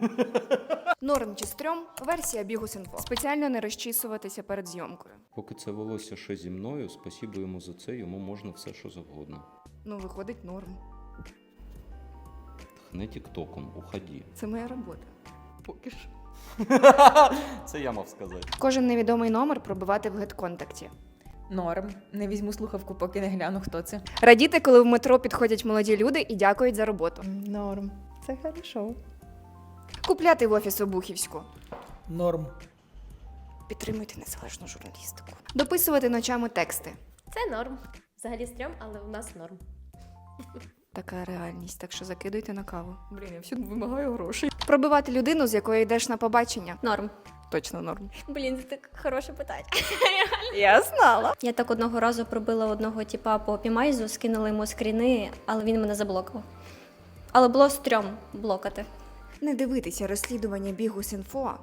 Норм чи стрьом версія бігу синфо. Спеціально не розчісуватися перед зйомкою. Поки це волосся ще зі мною, спасибо йому за це, йому можна все, що завгодно. Ну, виходить норм. Тхне тіктоком, уході. Це моя робота. Поки що. Це я мав сказати. Кожен невідомий номер пробивати в гет-контакті. Норм. Не візьму слухавку, поки не гляну, хто це. Радіти, коли в метро підходять молоді люди і дякують за роботу. Норм. Це хорошо. Купляти в офіс обухівську. Норм. Підтримуйте незалежну журналістику. Дописувати ночами тексти. Це норм. Взагалі стрьом, але у нас норм. Така реальність, так що закидуйте на каву. Блін, я всюди вимагаю грошей. Пробивати людину, з якою йдеш на побачення. Норм. Точно норм. Блін, це так хороше питання. Я знала. Я так одного разу пробила одного типа по опімайзу, скинула йому скріни, але він мене заблокував. Але було стрьом блокати. Не дивитися розслідування бігу синфо